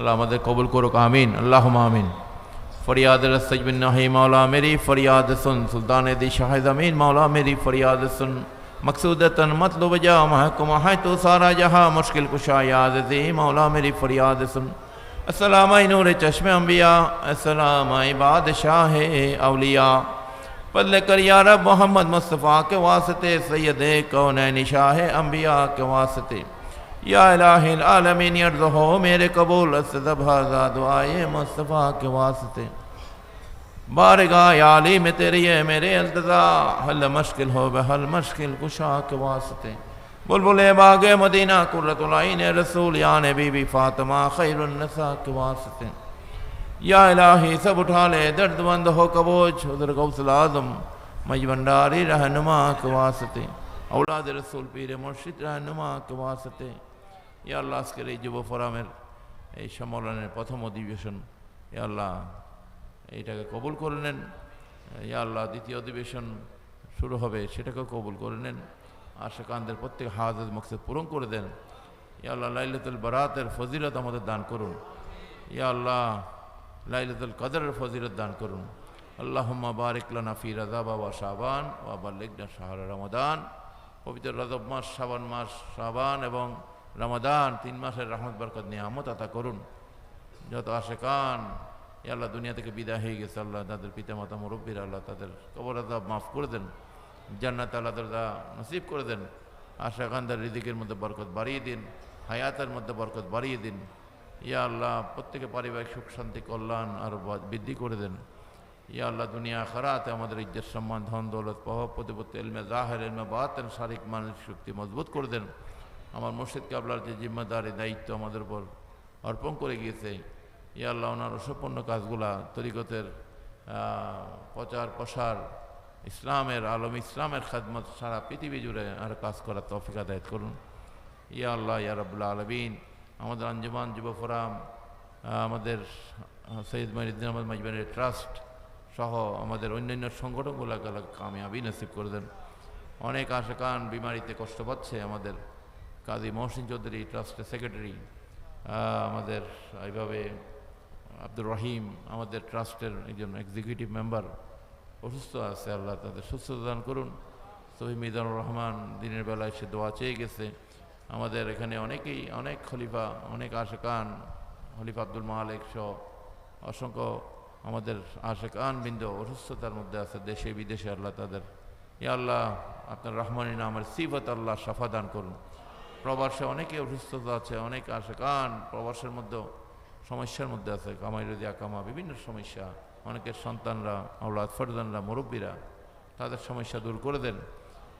اللہ مدد قبول کرو آمین۔ اللہ آمین۔ فریاد رسج بن نحی مولا میری، فریاد سن سلطان دی شاہ زمین۔ مولا میری، فریاد سن۔ مقصود تن مطلب جا، محکمہ ہے تو سارا جہاں۔ مشکل کشا یاد دی مولا میری، فریاد سن۔ السلام نور چشم انبیاء۔ السلام بادشاہ اولیاء۔ پدل کر یا رب محمد مصطفیٰ کے واسطے، سید کونین شاہ انبیاء کے واسطے۔ یا الہ العالمین یرزہو میرے قبول استذبہ دعائے مصطفیٰ کے واسطے۔ بارگاہ عالی میں تیری ہے میرے التضا حل مشکل ہو، بحل مشکل کشا کے واسطے۔ بلبل باغ مدینہ، قرۃ العین، رسول یا بی بی فاطمہ، خیر النساء کے واسطے۔ یا الہی، سب اٹھا لے درد بند ہو کبوچ حضر غوث العظم مجبنڈاری رہنما کے واسطے۔ اولاد رسول پیر مرشد رہنما کے واسطے۔ ইয়া আল্লাহ আজকের এই যুব ফোরামের এই সম্মেলনের প্রথম অধিবেশন ইয়া আল্লাহ এইটাকে কবুল করে নেন। ইয়া আল্লাহ দ্বিতীয় অধিবেশন শুরু হবে, সেটাকেও কবুল করে নেন। আশেকানদের প্রত্যেক হাজত মকসদ পূরণ করে দেন। ইয়া আল্লাহ লাইলাতুল বারাতের ফজিলত আমাদের দান করুন। ইয়া আল্লাহ লাইলাতুল কদরের ফজিলত দান করুন। আল্লাহুম্মা বারিক লানা ফি রাজাবা ওয়া শাবান ওয়া বাল্লিগনা শাহর রমাদান। পবিত্র রজব মাস, শাবান মাস, শাবান এবং রমাদান, তিন মাসের রহমত, বরকত, নিয়ামত আতা করুন। যত আশেকান, এ আল্লাহ দুনিয়া থেকে বিদায় হয়ে গেছে, আল্লাহ তাদের পিতা মাতা মুরব্বীর, আল্লাহ তাদের কবর আদাব মাফ করে দেন। জান্নাত আল্লাহ দা নসিব করে দেন। আশাকান্দার রিদিকের মধ্যে বরকত বাড়িয়ে দিন, হায়াতের মধ্যে বরকত বাড়িয়ে দিন। ইয়া আল্লাহ, প্রত্যেকে পারিবারিক সুখ, শান্তি, কল্যাণ আর বৃদ্ধি করে দেন। ইয়া আল্লাহ, দুনিয়া খারাতে আমাদের ইজ্জত, সম্মান, ধন, দৌলত, প্রভাব, প্রতিপত্তি এলমে জাহের এলমে বাতেন শারীরিক মানসিক শক্তি মজবুত করে দেন। আমার কাবলার যে জিম্মাদারি, দায়িত্ব আমাদের উপর অর্পণ করে গিয়েছে, ইয়া আল্লাহ ওনার অসম্পন্ন কাজগুলা, তরিকতের প্রচার প্রসার, ইসলামের আলম, ইসলামের খাদমত সারা পৃথিবী জুড়ে আর কাজ করার তফিক আদায়ত করুন। ইয়া আল্লাহ, ইয়া রবুল্লা আলমিন, আমাদের আঞ্জুমান যুব ফোরাম আমাদের সৈয়দ মহিউদ্দিন আহমদ মাজবানের ট্রাস্ট সহ আমাদের অন্যান্য সংগঠনগুলোকে কামিয়াবি নসিব করে দেন। অনেক আশেকান, বিমারিতে কষ্ট পাচ্ছে আমাদের। কাজী মহসিন চৌধুরী ট্রাস্টের সেক্রেটারি আমাদের এইভাবে আব্দুর রহিম, আমাদের ট্রাস্টের একজন এক্সিকিউটিভ মেম্বার অসুস্থ আছে, আল্লাহ তাদের সুস্থতা দান করুন। সহি মিজানুর রহমান দিনের বেলায় সে দোয়া চেয়ে গেছে। আমাদের এখানে অনেকেই, অনেক খলিফা, অনেক আশেকান খলিফা আব্দুল মালিক সহ অসংখ্য আমাদের আশেকান বিন্দু অসুস্থতার মধ্যে আছে দেশে বিদেশে, আল্লাহ তাদের, ইয়া আল্লাহ আপনার রহমানী নামের সিফত আল্লাহ সাফা দান করুন। প্রবাসে অনেকে অসুস্থতা আছে, অনেক আশেকান প্রবাসের মধ্যেও সমস্যার মধ্যে আছে, কামাই রদি আকামা, বিভিন্ন সমস্যা। অনেকের সন্তানরা, আওলাদ ফরদানরা, মুরব্বীরা তাদের সমস্যা দূর করে দেন।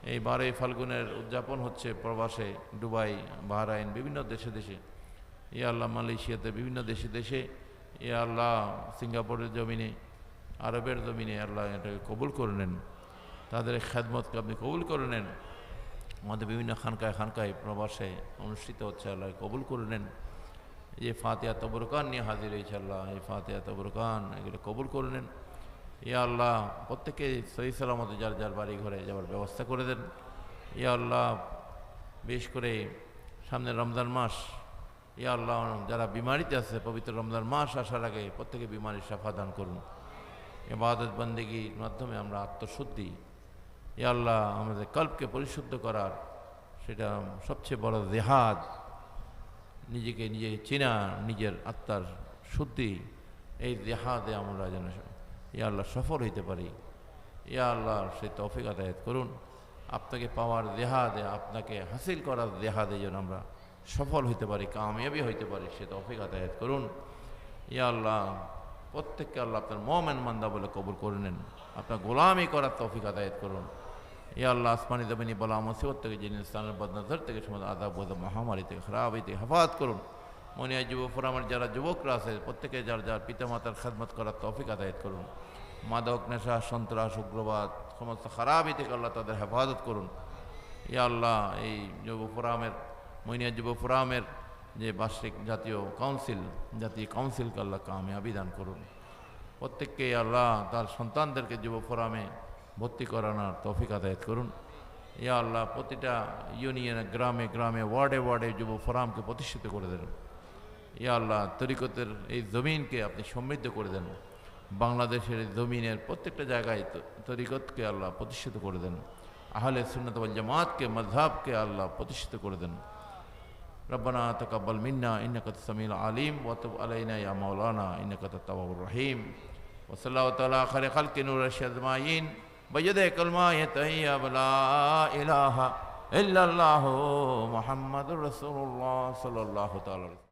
এই বারোই ফাল্গুনের উদযাপন হচ্ছে প্রবাসে, দুবাই, বাহরাইন, বিভিন্ন দেশে দেশে। ইয়া আল্লাহ, মালয়েশিয়াতে বিভিন্ন দেশে দেশে। ইয়া আল্লাহ, সিঙ্গাপুরের জমিনে, আরবের জমিনে আল্লাহ এটাকে কবুল করে নেন। তাদের খেদমতকে আপনি কবুল করে নেন। আমাদের বিভিন্ন খানকায় খানকায় প্রবাসে অনুষ্ঠিত হচ্ছে আল্লাহ, কবুল করে নেন। যে ফাতিয়া তবরকান নিয়ে হাজির হয়েছে আল্লাহ, এই ফাতিয়া তবরকান এগুলো কবুল করে নেন। ইয়া আল্লাহ প্রত্যেকে সহি সালামতে, যার যার বাড়ি ঘরে যাওয়ার ব্যবস্থা করে দেন। ইয়া আল্লাহ বেশ করে সামনে রমজান মাস, ইয়া আল্লাহ, যারা বিমারিতে আছে, পবিত্র রমজান মাস আসার আগে প্রত্যেকে বিমারির সাফা দান করুন। এবাদত বন্দেগীর মাধ্যমে আমরা আত্মশুদ্ধি ইয়া আল্লাহ, আমাদের কল্পকে পরিশুদ্ধ করার সেটা সবচেয়ে বড় জেহাদ। নিজেকে নিজে চেনা, নিজের আত্মার শুদ্ধি, এই জেহাদে আমরা যেন ইয়া আল্লাহ, সফল হইতে পারি। ইয়া আল্লাহ, সে তফিক আদায়ত করুন। আপনাকে পাওয়ার দেহাদে আপনাকে হাসিল করার দেহাদে যেন আমরা সফল হইতে পারি, কামিয়াবি হইতে পারি, সে তফিক আদায়ত করুন। ইয়া আল্লাহ প্রত্যেককে আল্লাহ আপনার মমেন মান্দা বলে কবুল করে নেন। আপনার গোলামি করার তফিক আদায়ত করুন। ইয়া আল্লাহ, আসমানি দামিনী বলা মুসিবত থেকে যিনি বদনজর থেকে সময় আদাব বোধ মহামারী থেকে খারাপ থেকে হেফাজত করুন। মনিয়া যুব ফোরামের যারা যুবকরা আছে, প্রত্যেকে যার যার পিতামাতার খেদমত করার তফিক আদায়ত করুন। মাদক, নেশা, সন্ত্রাস, উগ্রবাদ, সমস্ত খারাপই থেকে আল্লাহ তাদের হেফাজত করুন। ইয়া আল্লাহ, এই যুব ফোরামের মইনিয়া যুব ফোরামের যে বার্ষিক জাতীয় কাউন্সিল জাতীয় কাউন্সিলকে আল্লাহ কামিয়াবি দান করুন। প্রত্যেককে আল্লাহ তার সন্তানদেরকে যুব ফোরামে ভর্তি করানোর তফিক আদায়ত করুন। ইয়া আল্লাহ, প্রতিটা ইউনিয়নে গ্রামে গ্রামে, ওয়ার্ডে ওয়ার্ডে যুব ফোরামকে প্রতিষ্ঠিত করে দেন। ইয়া আল্লাহ, তরিকতের এই জমিনকে আপনি সমৃদ্ধ করে দেন। বাংলাদেশের জমিনের প্রত্যেকটা জায়গায় তরিকতকে আল্লাহ প্রতিষ্ঠিত করে দেন। আহলে সুন্নত জামাতকে মজহাবকে আল্লাহ প্রতিষ্ঠিত করে দেন। ربنا تقبل منا أنت السميع العليم وتب علينا يا مولانا أنت التواب الرحيم. وصلى الله تعالى خير خلق نور الشذمايين بيد كلمة طيب لا إله إلا الله محمد رسول الله صلى الله تعالى